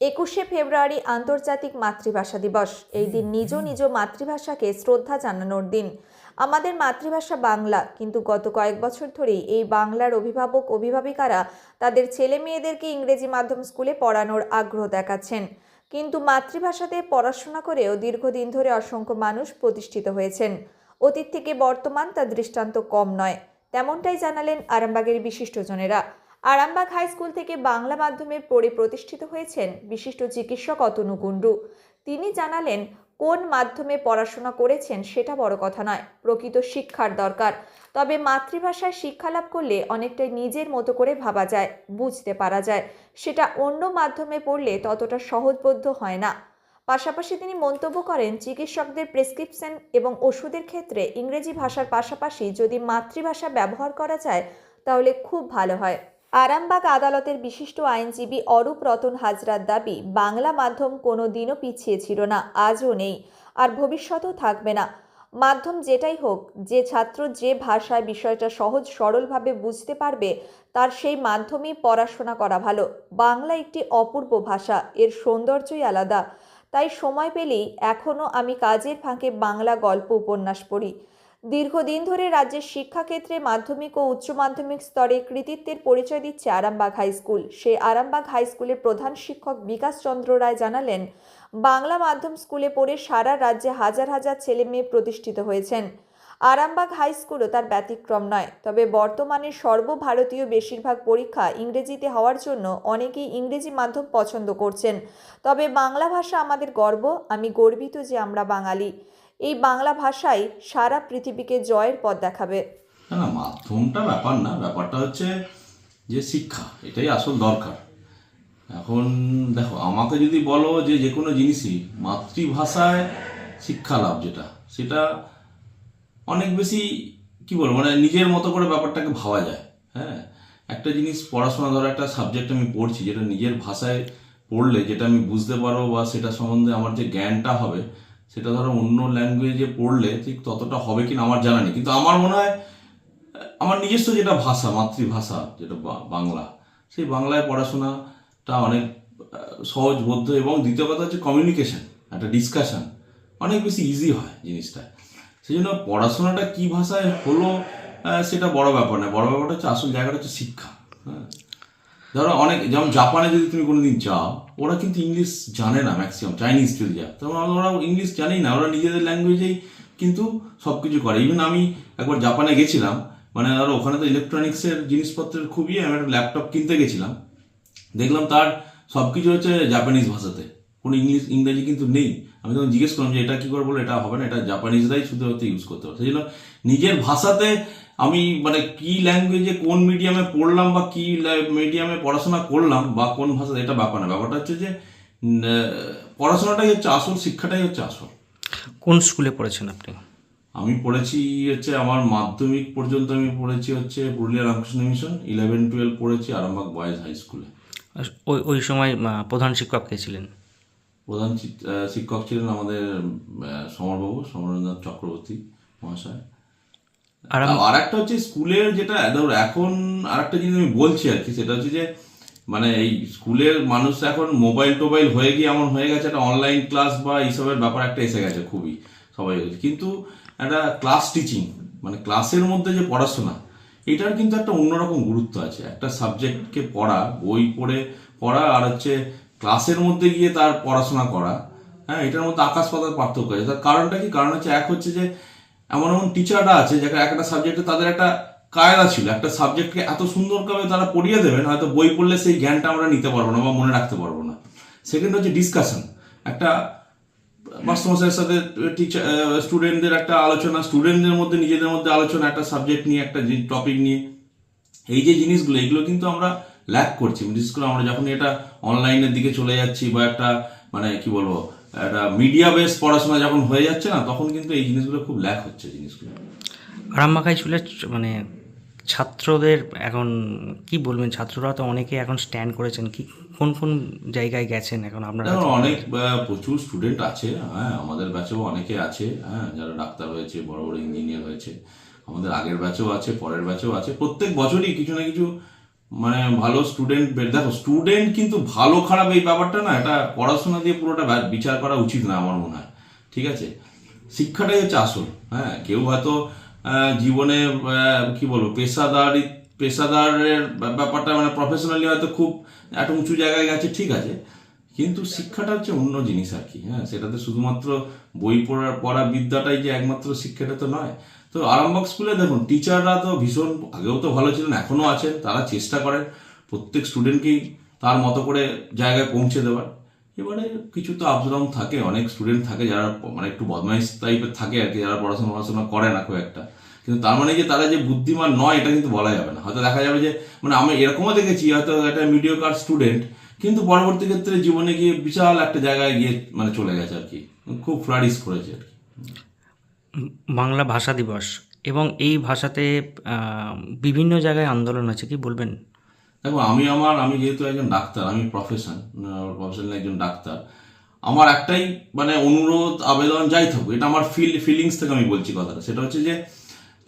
একুশে ফেব্রুয়ারি আন্তর্জাতিক মাতৃভাষা দিবস। এই দিন নিজ নিজ মাতৃভাষাকে শ্রদ্ধা জানানোর দিন। আমাদের মাতৃভাষা বাংলা, কিন্তু গত কয়েক বছর ধরেই এই বাংলার অভিভাবক, অভিভাবিকারা তাদের ছেলে মেয়েদেরকে ইংরেজি মাধ্যম স্কুলে পড়ানোর আগ্রহ দেখাচ্ছেন। কিন্তু মাতৃভাষাতে পড়াশোনা করেও দীর্ঘদিন ধরে অসংখ্য মানুষ প্রতিষ্ঠিত হয়েছেন। অতীত থেকে বর্তমান তার দৃষ্টান্ত কম নয়, তেমনটাই জানালেন আরামবাগের বিশিষ্টজনেরা। আরামবাগ হাই স্কুল থেকে বাংলা মাধ্যমে পড়ে প্রতিষ্ঠিত হয়েছেন বিশিষ্ট চিকিৎসক অতনু কুণ্ডু। তিনি জানালেন, কোন মাধ্যমে পড়াশোনা করেছেন সেটা বড় কথা নয়, প্রকৃত শিক্ষার দরকার। তবে মাতৃভাষায় শিক্ষা লাভ করলে অনেকটাই নিজের মতো করে ভাবা যায়, বুঝতে পারা যায়। সেটা অন্য মাধ্যমে পড়লে ততটা সহজবোধ্য হয় না। পাশাপাশি তিনি মন্তব্য করেন, চিকিৎসকদের প্রেসক্রিপশন এবং ওষুধের ক্ষেত্রে ইংরেজি ভাষার পাশাপাশি যদি মাতৃভাষা ব্যবহার করা যায়, তাহলে খুব ভালো হয়। আরামবাগ আদালতের বিশিষ্ট আইনজীবী অরূপ রতন হাজরার দাবি, বাংলা মাধ্যম কোনো দিনও পিছিয়ে ছিল না, আজও নেই, আর ভবিষ্যতেও থাকবে না। মাধ্যম যেটাই হোক, যে ছাত্র যে ভাষায় বিষয়টা সহজ সরলভাবে বুঝতে পারবে, তার সেই মাধ্যমেই পড়াশোনা করা ভালো। বাংলা একটি অপূর্ব ভাষা, এর সৌন্দর্যই আলাদা। তাই সময় পেলেই এখনও আমি কাজের ফাঁকে বাংলা গল্প উপন্যাস পড়ি। দীর্ঘদিন ধরে রাজ্যের শিক্ষাক্ষেত্রে মাধ্যমিক ও উচ্চ মাধ্যমিক স্তরে কৃতিত্বের পরিচয় দিচ্ছে আরামবাগ হাই স্কুল। সেই আরামবাগ হাই স্কুলের প্রধান শিক্ষক বিকাশ চন্দ্র রায় জানালেন, বাংলা মাধ্যম স্কুলে পড়ে সারা রাজ্যে হাজার হাজার ছেলে মেয়ে প্রতিষ্ঠিত হয়েছেন। আরামবাগ হাই স্কুলও তার ব্যতিক্রম নয়, তবে বর্তমানে সর্বভারতীয় বেশিরভাগ পরীক্ষা ইংরেজিতে হওয়ার জন্য অনেকেই ইংরেজি মাধ্যম পছন্দ করছেন। তবে বাংলা ভাষা আমাদের গর্ব, আমি গর্বিত যে আমরা বাঙালি। এই বাংলা ভাষাই সারা পৃথিবীকে জয়ের পথ দেখাবে। না না, মাধ্যমটা ব্যাপার না, ব্যাপারটা হচ্ছে যে শিক্ষা, এটাই আসল দরকার। এখন দেখো, আমাকে যদি বলো যে যে কোনো জিনিসই, মাতৃভাষায় শিক্ষা লাভ যেটা, সেটা অনেক বেশি, কি বলব মানে নিজের মতো করে ব্যাপারটাকে ভাবা যায়। হ্যাঁ একটা জিনিস পড়াশোনা, ধরো একটা সাবজেক্ট আমি পড়ছি, যেটা নিজের ভাষায় পড়লে, যেটা আমি বুঝতে পারব বা সেটা সম্বন্ধে আমার যে জ্ঞানটা হবে সেটা ধরো অন্য ল্যাঙ্গুয়েজে পড়লে ঠিক ততটা হবে কিনা আমার জানা নেই। কিন্তু আমার মনে হয়, আমার নিজস্ব যেটা ভাষা, মাতৃভাষা যেটা বাংলা, সেই বাংলায় পড়াশোনাটা অনেক সহজবোধ্য এবং দ্বিতীয় কথা হচ্ছে কমিউনিকেশন একটা ডিসকাশন অনেক বেশি ইজি হয় জিনিসটা। সেই জন্য পড়াশোনাটা কী ভাষায় হলো সেটা বড় ব্যাপার না বড় ব্যাপারটা হচ্ছে আসল জায়গাটা হচ্ছে শিক্ষা হ্যাঁ। ধরো অনেক, যেমন জাপানে যদি তুমি কোনোদিন যাও, ওরা কিন্তু ইংলিশ জানে না ম্যাক্সিমাম চাইনিজ যদি যাও তখন ওরা ইংলিশ জানেই না, ওরা নিজেদের ল্যাঙ্গুয়েজেই কিন্তু সব কিছু করে। ইভেন আমি একবার জাপানে গেছিলাম মানে ধরো ওখানে তো ইলেকট্রনিক্সের জিনিসপত্রের খুবই আমি একটা ল্যাপটপ কিনতে গেছিলাম। দেখলাম তার সব কিছু হচ্ছে জাপানিজ ভাষাতে। কোনো ইংলিশ, ইংরেজি কিন্তু নেই। আমি তখন জিজ্ঞেস করলাম যে এটা কী করে বলে এটা হবে না, এটা জাপানিজরাই শুধু হয়তো ইউজ করতে পারে। সেই জন্য নিজের ভাষাতে আমি মানে কি ল্যাঙ্গুয়েজে কোন মিডিয়ামে পড়লাম বা কি মিডিয়ামে পড়াশোনা করলাম বা কোন ভাষা এটা ব্যাপার না। ব্যাপারটা হচ্ছে যে পড়াশোনাটাই হচ্ছে আসল শিক্ষাটাই হচ্ছে আসল। কোন স্কুলে পড়েছেন আপনি? আমি পড়েছি হচ্ছে আমার মাধ্যমিক পর্যন্ত আমি পড়েছি হচ্ছে Purulia Ramakrishna Mission. Eleven twelve পড়েছি আরামবাগ বয়েজ হাই স্কুলে ওই ওই সময় প্রধান শিক্ষক কে ছিলেন? প্রধান শিক্ষক ছিলেন আমাদের সমরবাবু সমরেন্দ্রনাথ চক্রবর্তী মহাশয়। আর একটা হচ্ছে স্কুলের যেটা ধরো এখন আর একটা জিনিস আমি বলছি আর কি সেটা হচ্ছে যে মানে এই স্কুলের মানুষ এখন মোবাইল টোবাইল হয়ে গিয়ে এমন হয়ে গেছে একটা অনলাইন ক্লাস বা এইসবের ব্যাপার একটা এসে গেছে খুবই সবাই কিন্তু একটা ক্লাস টিচিং মানে ক্লাসের মধ্যে যে পড়াশোনা এটার কিন্তু একটা অন্যরকম গুরুত্ব আছে। একটা সাবজেক্টকে পড়া বই পড়ে পড়া আর হচ্ছে ক্লাসের মধ্যে গিয়ে তার পড়াশোনা করা হ্যাঁ এটার মধ্যে আকাশ পাতার পার্থক্য আছে। তার কারণটা কি? কারণ হচ্ছে এক হচ্ছে যে এমন এমন টিচাররা আছে যারা একটা সাবজেক্টে তাদের একটা কায়দা ছিল। একটা সাবজেক্টকে এত সুন্দরভাবে তারা পড়িয়ে দেবেন, হয়তো বই পড়লে সেই জ্ঞানটা আমরা নিতে পারব না বা মনে রাখতে পারব না। সেকেন্ড হচ্ছে ডিসকাশন একটা মাস্টারমশাইয়ের সাথে টিচার স্টুডেন্টদের একটা আলোচনা স্টুডেন্টদের মধ্যে নিজেদের মধ্যে আলোচনা, একটা সাবজেক্ট নিয়ে, একটা টপিক নিয়ে। এই যে জিনিসগুলো, এগুলো কিন্তু আমরা ল্যাক করছি। বিশেষ করে আমরা যখন এটা অনলাইনের দিকে চলে যাচ্ছি বা একটা মানে কি বলব একটা মিডিয়া বেস পড়াশোনা যখন হয়ে যাচ্ছে না তখন কিন্তু এই জিনিসগুলো খুব ল্যাক হচ্ছে জিনিসগুলো। আরামবাগ স্কুলের মানে ছাত্রদের এখন কি বলবেন? ছাত্ররা তো অনেকে এখন স্ট্যান্ড করেছেন। কি কোন কোন জায়গায় গেছেন এখন আপনারা? অনেক প্রচুর স্টুডেন্ট আছে হ্যাঁ আমাদের ব্যাচেও অনেকে আছে হ্যাঁ যারা ডাক্তার হয়েছে বড় বড় ইঞ্জিনিয়ার হয়েছে। আমাদের আগের ব্যাচেও আছে পরের ব্যাচেও আছে। প্রত্যেক বছরই কিছু না কিছু মানে ভালো স্টুডেন্ট দেখো স্টুডেন্ট কিন্তু ভালো খারাপ এই ব্যাপারটা না, এটা পড়াশোনা দিয়ে পুরোটা বিচার করা উচিত না আমার মনে হয়, ঠিক আছে? শিক্ষাটাই হচ্ছে আসল হ্যাঁ? কেউ হয়তো জীবনে কি বলব, পেশাদারি পেশাদারের ব্যাপারটা মানে প্রফেশনালি হয়তো খুব একটা উঁচু জায়গায় গেছে, ঠিক আছে? কিন্তু শিক্ষাটা হচ্ছে অন্য জিনিস আর কি হ্যাঁ? সেটাতে শুধুমাত্র বই পড়ার পড়া বিদ্যাটাই যে একমাত্র শিক্ষাটা তো নয় তো আরামবাগ স্কুলে দেখুন টিচাররা তো ভীষণ, আগেও তো ভালো ছিলেন, এখনও আছেন, তারা চেষ্টা করেন প্রত্যেক স্টুডেন্টকেই তার মতো করে জায়গায় পৌঁছে দেওয়ার। এবারে কিছু তো আপস ডাউন থাকে, অনেক স্টুডেন্ট থাকে যারা মানে একটু বদমাইশ টাইপের থাকে আর কি, যারা পড়াশোনা পড়াশোনা করে না খুব একটা। কিন্তু তার মানে যে তারা যে বুদ্ধিমান নয়, এটা কিন্তু বলা যাবে না। হয়তো দেখা যাবে যে মানে আমি এরকমও দেখেছি, হয়তো একটা মিডিও কার স্টুডেন্ট কিন্তু পরবর্তী ক্ষেত্রে জীবনে গিয়ে বিশাল একটা জায়গায় গিয়ে মানে চলে গেছে আর কি, খুব ফ্লারিশ করেছে আর কি। বাংলা ভাষা দিবস এবং এই ভাষাতে বিভিন্ন জায়গায় আন্দোলন আছে কি বলবেন? দেখো, আমি আমার, আমি যেহেতু একজন ডাক্তার, আমি প্রফেশন প্রফেশনাল একজন ডাক্তার, আমার একটাই মানে অনুরোধ, আবেদন যাই থাকুক, এটা আমার ফিল ফিলিংস থেকে আমি বলছি কথাটা। সেটা হচ্ছে যে,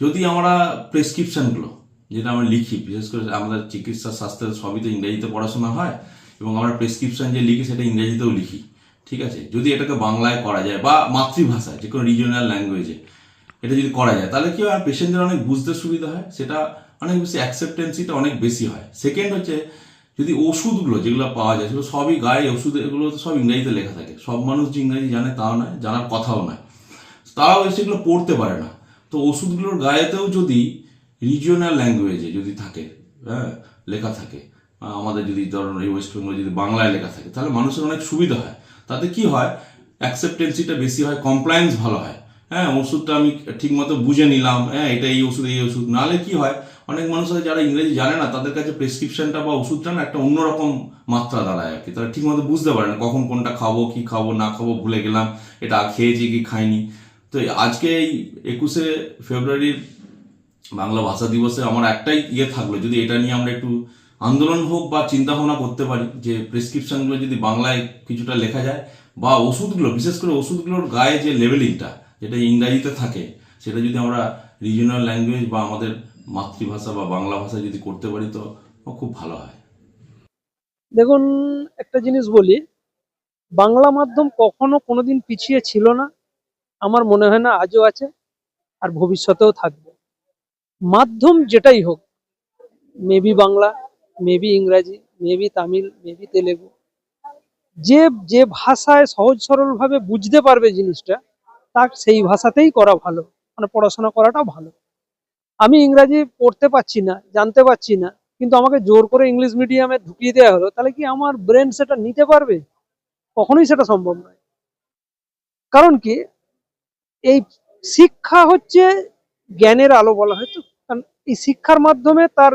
যদি আমরা প্রেসক্রিপশনগুলো যেটা আমরা লিখি, বিশেষ করে আমাদের চিকিৎসা, স্বাস্থ্যের সবই তো ইংরেজিতে পড়াশোনা হয়, এবং আমরা প্রেসক্রিপশন যে লিখি, সেটা ইংরেজিতেও লিখি। ঠিক আছে? যদি এটাকে বাংলায় করা যায় বা মাতৃভাষায়, যে কোনো রিজিওনাল ল্যাঙ্গুয়েজে এটা যদি করা যায়, তাহলে কি হয়? পেশেন্টদের অনেক বুঝতে সুবিধা হয়, সেটা অনেক বেশি অ্যাকসেপ্টেন্সিটা অনেক বেশি হয়। সেকেন্ড হচ্ছে, যদি ওষুধগুলো যেগুলো পাওয়া যায়, সেগুলো সবই গায়ে ওষুধ, এগুলো তো সব ইংরাজিতে লেখা থাকে। সব মানুষ যে ইংরাজি জানে তাও নয়, জানার কথাও নয়। তারাও সেগুলো পড়তে পারে না। তো ওষুধগুলোর গায়েতেও যদি রিজিওনাল ল্যাঙ্গুয়েজে যদি থাকে হ্যাঁ লেখা থাকে আমাদের যদি ধরুন এই ওয়েস্ট বেঙ্গল যদি বাংলায় লেখা থাকে, তাহলে মানুষের অনেক সুবিধা হয়। তাতে কি হয়? অ্যাকসেপ্টেন্সিটা বেশি হয় কমপ্লায়েন্স ভালো হয়। হ্যাঁ ওষুধটা আমি ঠিক মতো বুঝে নিলাম হ্যাঁ এটা এই ওষুধ এই ওষুধ। নাহলে কি হয়? অনেক মানুষ আছে যারা ইংরেজি জানে না, তাদের কাছে প্রেসক্রিপশনটা বা ওষুধটা না একটা অন্যরকম মাত্রা দাঁড়ায় আর কি। তারা ঠিক মতো বুঝতে পারে না কখন কোনটা খাব, কি খাব, না খাব, ভুলে গেলাম, এটা খেয়েছি কি খাইনি। তো আজকে এই একুশে ফেব্রুয়ারির বাংলা ভাষা দিবসে আমার একটাই ইয়ে থাকল, যদি এটা নিয়ে আমরা একটু আন্দোলন হোক বা চিন্তা ভাবনা করতে পারি, যে প্রেসক্রিপশনগুলো যদি বাংলায় কিছুটা লেখা যায়, বা ওষুধগুলো, বিশেষ করে ওষুধগুলোর গায়ে যে লেভেলিংটা যেটা ইংরাজিতে থাকে, সেটা যদি আমরা রিজিওনাল ল্যাঙ্গুয়েজ বা আমাদের মাতৃভাষা বা বাংলা ভাষা যদি করতে পারি তো খুব ভালো হয়। দেখুন, একটা জিনিস বলি, বাংলা মাধ্যম কখনো কোনোদিন পিছিয়ে ছিল না, আমার মনে হয় না আজও আছে, আর ভবিষ্যতেও থাকবে। মাধ্যম যেটাই হোক মেবি বাংলা মেবি ইংরাজি মেবি তামিল মেবি তেলেগু। যে যে ভাষায় সহজ সরলভাবে বুঝতে পারবে জিনিসটা, তার সেই ভাষাতেই করা ভালো। মানে পড়াশোনা করাটা ভালো। আমি ইংরাজি পড়তে পারছি না, জানতে পারছি না, কিন্তু আমাকে জোর করে ইংলিশ মিডিয়ামে ঢুকিয়ে দেওয়া হলো, তাহলে কি আমার ব্রেন সেটা নিতে পারবে? কখনোই সেটা সম্ভব নয়। কারণ কি? এই শিক্ষা হচ্ছে জ্ঞানের আলো বলা হয় তো। কারণ এই শিক্ষার মাধ্যমে তার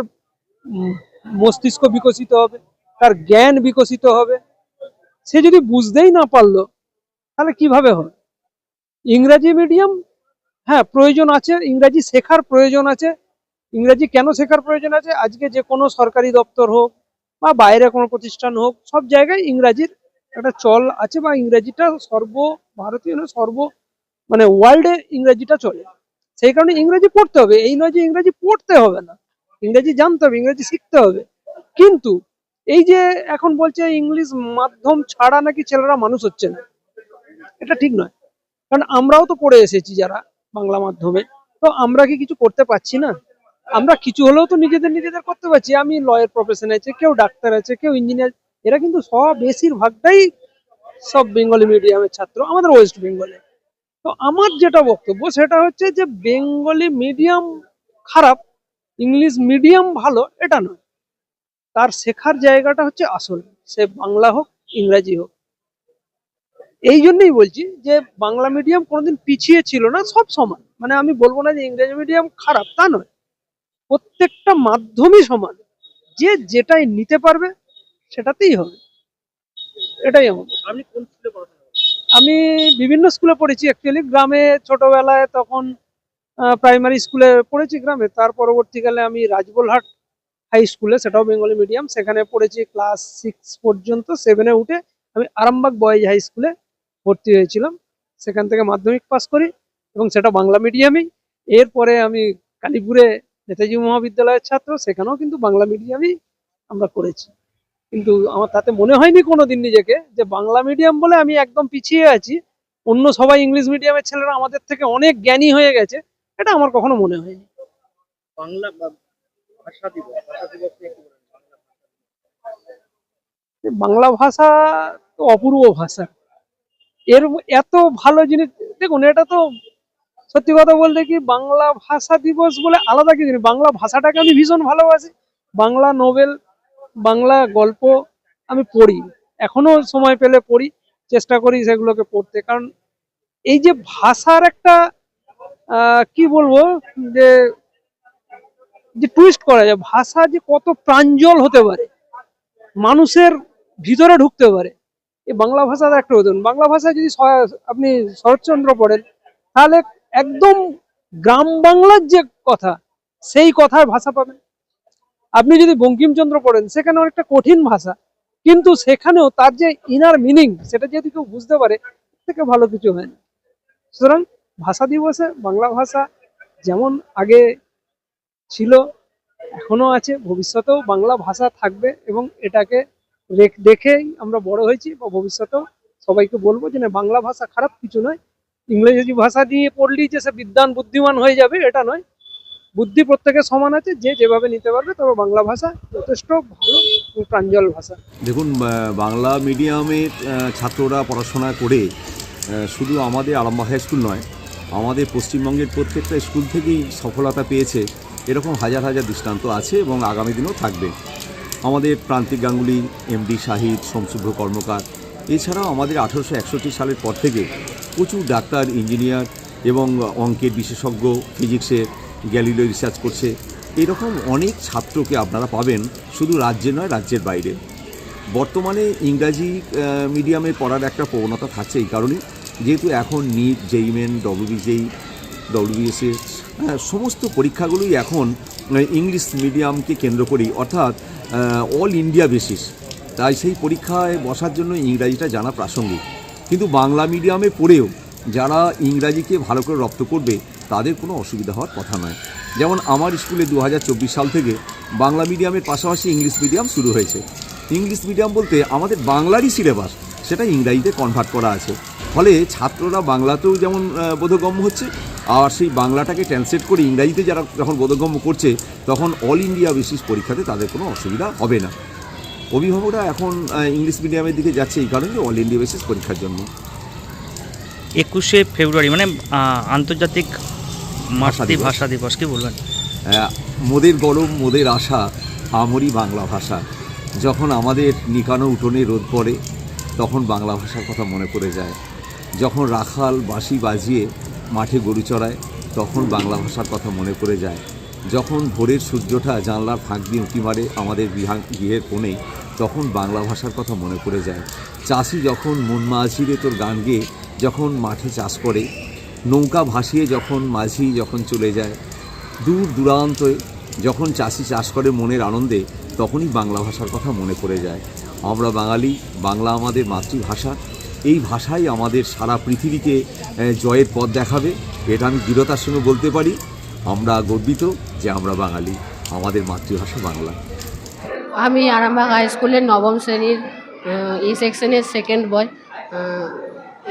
মস্তিষ্ক বিকশিত হবে, তার জ্ঞান বিকশিত হবে। সে যদি বুঝতেই না পারল, তাহলে কীভাবে হবে? ইংরাজি মিডিয়াম হ্যাঁ প্রয়োজন আছে। ইংরাজি শেখার প্রয়োজন আছে। ইংরাজি কেন শেখার প্রয়োজন আছে? আজকে যে কোনো সরকারি দপ্তর হোক বা বাইরে কোনো প্রতিষ্ঠান হোক, সব জায়গায় ইংরাজির একটা চল আছে বা ইংরাজিটা সর্ব ভারতীয় সর্ব মানে ওয়ার্ল্ডে ইংরাজিটা চলে। সেই কারণে ইংরাজি পড়তে হবে। এই নয় যে ইংরাজি পড়তে হবে না। ইংরেজি জানতে হবে, ইংরেজি শিখতে হবে। কিন্তু এই যে এখন বলছে ইংলিশ মাধ্যম ছাড়া নাকি ছেলেরা মানুষ হচ্ছে না, এটা ঠিক নয়। কারণ আমরাও তো পড়ে এসেছি যারা বাংলা মাধ্যমে, তো আমরা কি কিছু করতে পারছি না? আমরা কিছু হলেও তো নিজেদের নিজেদের করতে পারছি। আমি লয়ের প্রফেশন আছে, কেউ ডাক্তার আছে, কেউ ইঞ্জিনিয়ার এরা কিন্তু সব বেশিরভাগটাই সব বেঙ্গলি মিডিয়ামের ছাত্র, আমাদের ওয়েস্ট বেঙ্গলে তো আমার যেটা বক্তব্য, সেটা হচ্ছে যে বেঙ্গলি মিডিয়াম খারাপ ইংলিশ মিডিয়াম ভালো এটা নয়। তার শেখার জায়গাটা হচ্ছে আসল। সে বাংলা হোক ইংরাজি হোক। এই জন্যই বলছি যে বাংলা মিডিয়াম কোনোদিন পিছিয়ে ছিল না সব সমান। মানে আমি বলব না যে ইংরেজি মিডিয়াম খারাপ তা নয়। প্রত্যেকটা মাধ্যমই সমান। যে যেটাই নিতে পারবে সেটাতেই হবে। এটাই আমার আপনি কোন স্কুলে পড়াশোনা আমি বিভিন্ন স্কুলে পড়েছি। অ্যাকচুয়ালি গ্রামে ছোটবেলায় তখন প্রাইমারি স্কুলে পড়েছি গ্রামে। তার পরবর্তীকালে আমি রাজবলহাট হাই স্কুলে সেটাও বেঙ্গলি মিডিয়াম সেখানে পড়েছি ক্লাস সিক্স পর্যন্ত সেভেনে উঠে আমি আরামবাগ বয়েজ হাই স্কুলে ভর্তি হয়েছিলাম। সেখান থেকে মাধ্যমিক পাস করি এবং সেটা বাংলা মিডিয়ামেই এরপরে আমি কালীপুরে নেতাজি মহাবিদ্যালয়ের ছাত্র, সেখানেও কিন্তু বাংলা মিডিয়ামেই আমরা করেছি। কিন্তু আমার তাতে মনে হয়নি কোনোদিন নিজেকে যে বাংলা মিডিয়াম বলে আমি একদম পিছিয়ে আছি। অন্য সবাই ইংলিশ মিডিয়ামের ছেলেরা আমাদের থেকে অনেক জ্ঞানী হয়ে গেছে। এটা আমার কখনো মনে হয়নি। বাংলা ভাষা দিবস কি? বাংলা ভাষা। তো অপূর্ব ভাষা। এর এত ভালো জিনিস দেখুন এটা তো সত্যি কথা বলতে কি বাংলা ভাষা দিবস বলে আলাদা কিছু জিনিস? বাংলা ভাষাটাকে আমি ভীষণ ভালোবাসি। বাংলা নোবেল বাংলা গল্প আমি পড়ি। এখনও সময় পেলে পড়ি চেষ্টা করি সেগুলোকে পড়তে। কারণ এই যে ভাষার একটা কি বলব? যে যে টুইস্ট করা যায়, ভাষা যে কত প্রাঞ্জল হতে পারে, মানুষের ভিতরে ঢুকতে পারে, এই বাংলা ভাষার একটা উদাহরণ। বাংলা ভাষা যদি আপনি শরৎচন্দ্র পড়েন, তাহলে একদম গ্রাম বাংলার যে কথা, সেই কথার ভাষা পাবেন। আপনি যদি বঙ্কিমচন্দ্র পড়েন, সেখানে অনেকটা কঠিন ভাষা, কিন্তু সেখানেও তার যে ইনার মিনিং সেটা যদি কেউ বুঝতে পারে থেকে ভালো কিছু হয় না। সুতরাং ভাষা দিবসে, বাংলা ভাষা যেমন আগে ছিল, এখনও আছে, ভবিষ্যতেও বাংলা ভাষা থাকবে এবং এটাকে দেখেই আমরা বড় হয়েছি বা ভবিষ্যতেও সবাইকে বলব যে না, বাংলা ভাষা খারাপ কিছু নয়। ইংরেজি ভাষা দিয়ে পড়লেই যে সে বিদ্যান বুদ্ধিমান হয়ে যাবে, এটা নয়। বুদ্ধি প্রত্যেকের সমান আছে, যে যেভাবে নিতে পারবে তবে বাংলা ভাষা যথেষ্ট ভালো প্রাঞ্জল ভাষা। দেখুন বাংলা মিডিয়ামে ছাত্ররা পড়াশোনা করে শুধু আমাদের আরামবাগ হাই স্কুল নয় আমাদের পশ্চিমবঙ্গের প্রত্যেকটা স্কুল থেকেই সফলতা পেয়েছে। এরকম হাজার হাজার দৃষ্টান্ত আছে এবং আগামী দিনেও থাকবে। আমাদের প্রান্তিক গাঙ্গুলি, এমডি শাহিদ শমশুভ্র কর্মকার, এছাড়াও আমাদের আঠেরোশো একষট্টি সালের পর থেকে প্রচুর ডাক্তার, ইঞ্জিনিয়ার এবং অঙ্কের বিশেষজ্ঞ, ফিজিক্সের গ্যালিলো রিসার্চ করছে। এরকম অনেক ছাত্রকে আপনারা পাবেন শুধু রাজ্যে নয়, রাজ্যের বাইরে। বর্তমানে ইংরাজি মিডিয়ামে পড়ার একটা প্রবণতা থাকছে এই কারণেই। যেহেতু এখন নিট জেইমেন ডব্লিউবিজেই ডব্লিউবিএসএস সমস্ত পরীক্ষাগুলোই এখন ইংলিশ মিডিয়ামকে কেন্দ্র করেই, অর্থাৎ অল ইন্ডিয়া বেসিস তাই সেই পরীক্ষায় বসার জন্য ইংরাজিটা জানা প্রাসঙ্গিক। কিন্তু বাংলা মিডিয়ামে পড়েও যারা ইংরাজিকে ভালো করে রপ্ত করবে, তাদের কোনো অসুবিধা হওয়ার কথা নয়। যেমন আমার স্কুলে দু হাজার চব্বিশ সাল থেকে বাংলা মিডিয়ামের পাশাপাশি ইংলিশ মিডিয়াম শুরু হয়েছে। ইংলিশ মিডিয়াম বলতে আমাদের বাংলারই সিলেবাস, সেটা ইংরাজিতে কনভার্ট করা আছে। ফলে ছাত্ররা বাংলাতেও যেমন বোধগম্য হচ্ছে আর সেই বাংলাটাকে ট্রান্সলেট করে ইংরাজিতে যারা যখন বোধগম্য করছে তখন অল ইন্ডিয়া বেসিস পরীক্ষাতে তাদের কোনো অসুবিধা হবে না। অভিভাবকরা এখন ইংলিশ মিডিয়ামের দিকে যাচ্ছে এই কারণে অল ইন্ডিয়া বেসিস পরীক্ষার জন্য। একুশে ফেব্রুয়ারি মানে আন্তর্জাতিক মাতৃভাষা ভাষা দিবস কি বলবেন? মোদের গরম মোদের আশা আমরি বাংলা ভাষা। যখন আমাদের নিকানো উঠোনে রোদ পড়ে তখন বাংলা ভাষার কথা মনে পড়ে যায়। যখন রাখাল বাঁশি বাজিয়ে মাঠে গরু চড়ায়, তখন বাংলা ভাষার কথা মনে পড়ে যায়। যখন ভোরের সূর্যটা জানলার ফাঁক দিয়ে উঁকি মারে আমাদের বিহান গৃহের কোণে তখন বাংলা ভাষার কথা মনে পড়ে যায়। চাষি যখন মন মাঝিরে তোর গান গেয়ে যখন মাঠে চাষ করে, নৌকা ভাসিয়ে যখন মাঝি যখন চলে যায়, দূর দূরান্তে যখন চাষি চাষ করে মনের আনন্দে, তখনই বাংলা ভাষার কথা মনে পড়ে যায়। আমরা বাঙালি, বাংলা আমাদের মাতৃভাষা এই ভাষাই আমাদের সারা পৃথিবীকে জয়ের পথ দেখাবে। এটা আমি দৃঢ়তার সঙ্গে বলতে পারি। আমরা গর্বিত যে আমরা বাঙালি। আমাদের মাতৃভাষা বাংলা। আমি আরামবাগ হাই স্কুলের নবম শ্রেণির এই সেকশনের সেকেন্ড বয়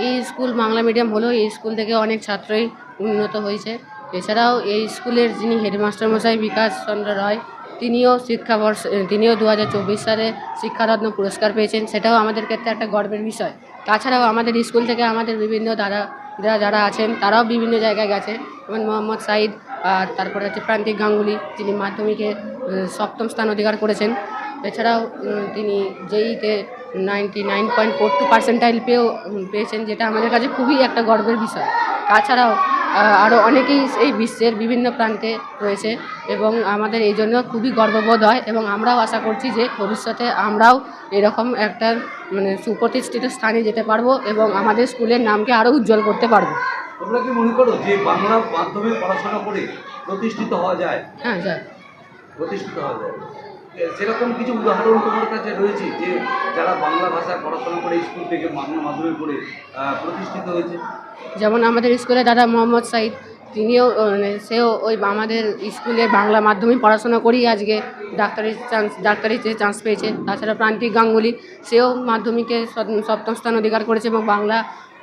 এই স্কুল বাংলা মিডিয়াম হলেও এই স্কুল থেকে অনেক ছাত্রই উন্নত হয়েছে। এছাড়াও এই স্কুলের যিনি হেডমাস্টার মশাই বিকাশ চন্দ্র রায়, তিনিও শিক্ষাবর্ষ তিনিও দু হাজার চব্বিশ সালে শিক্ষারত্ন পুরস্কার পেয়েছেন। সেটাও আমাদের ক্ষেত্রে একটা গর্বের বিষয়। তাছাড়াও আমাদের স্কুল থেকে আমাদের বিভিন্ন দাদা যারা যারা আছেন, তারাও বিভিন্ন জায়গায় গেছে। যেমন মোহাম্মদ সাইদ, আর তারপরে হচ্ছে প্রান্তিক গাঙ্গুলি, যিনি মাধ্যমিকে সপ্তম স্থান অধিকার করেছেন। এছাড়াও তিনি জেইতে ninety nine point four two percentile পেয়েও পেয়েছেন যেটা আমাদের কাছে খুবই একটা গর্বের বিষয়। তাছাড়াও আরও অনেকেই এই বিশ্বের বিভিন্ন প্রান্তে রয়েছে এবং আমাদের এই জন্য খুবই গর্ববোধ হয় এবং আমরাও আশা করছি যে ভবিষ্যতে আমরাও এরকম একটা মানে সুপ্রতিষ্ঠিত স্থানে যেতে পারব এবং আমাদের স্কুলের নামকে আরও উজ্জ্বল করতে পারব। তোমরা কি মনে করো যে বাংলা মাধ্যমে পড়াশোনা করে প্রতিষ্ঠিত হওয়া যায়? হ্যাঁ স্যার প্রতিষ্ঠিত হওয়া যায়। সেরকম কিছু উদাহরণ তোমার কাছে রয়েছে যে যারা বাংলা ভাষায় পড়াশোনা করে স্কুল থেকে বাংলা মাধ্যমে পড়ে প্রতিষ্ঠিত হয়েছে? যেমন আমাদের স্কুলে দাদা মোহাম্মদ সাইদ তিনিও মানে সেও ওই আমাদের স্কুলে বাংলা মাধ্যমে পড়াশোনা করেই আজকে ডাক্তারি চান্স ডাক্তারিতে চান্স পেয়েছে। তাছাড়া প্রান্তিক গাঙ্গুলি সেও মাধ্যমিকে সপ্তম স্থান অধিকার করেছে এবং বাংলা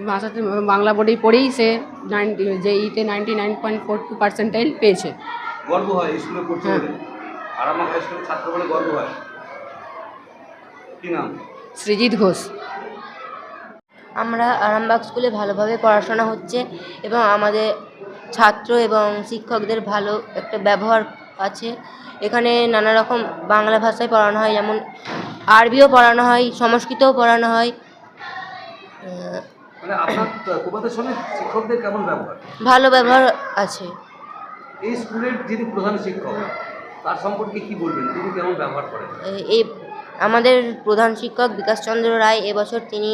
ভাষাতে বাংলা বোর্ডেই পড়েই সে নাইনটি যে ইতে ninety nine point four two percentile পেয়েছে। গর্ব হয় স্কুলে আরামবাগ হাই স্কুলের ছাত্র বলে গর্ব হয়। কি নাম? সৃজিত ঘোষ। আমরা আরামবাগ স্কুলে ভালোভাবে পড়াশোনা হচ্ছে এবং আমাদের ছাত্র এবং শিক্ষকদের ভালো একটা ব্যবহার আছে। এখানে নানা রকম বাংলা ভাষায় পড়ানো হয় যেমন আরবিও পড়ানো হয় সংস্কৃতও পড়ানো হয়। মানে ভালো ব্যবহার আছে। এই স্কুলের যিনি প্রধান শিক্ষক তার সম্পর্কে কি বলবেন? তিনি কেমন ব্যবহার করেন? এই আমাদের প্রধান শিক্ষক বিকাশচন্দ্র রায় এবছর তিনি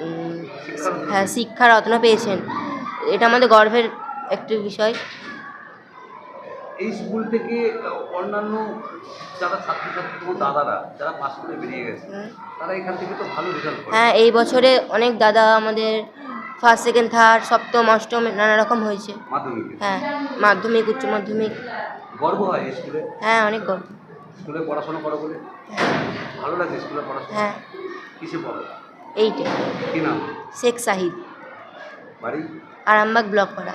হ্যাঁ হ্যাঁ শিক্ষারত্ন পেয়েছেন। এটা আমাদের গর্বের একটি বিষয়। এই স্কুল থেকে অন্যান্য যারা ছাত্রছাত্রী ও দাদারা যারা পাস করে বেরিয়ে গেছে তারা এখান থেকে তো ভালো রেজাল্ট হ্যাঁ এই বছরে অনেক দাদা আমাদের ফার্স্ট সেকেন্ড থার্ড সপ্তম অষ্টম নানা রকম হয়েছে। মাধ্যমিকে? হ্যাঁ মাধ্যমিক উচ্চ মাধ্যমিক। গর্ব হয় স্কুলে? হ্যাঁ অনেক গর্ব। স্কুলে পড়াশোনা করো বলে? ভালো লাগে স্কুলে পড়াশোনা? হ্যাঁ। কিসে পড়ো? এইটে। কি নাম? শেখ সাহিদ। বাড়ি? আরামবাগ ব্লক পাড়া।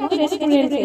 রেস্টুরেন্টে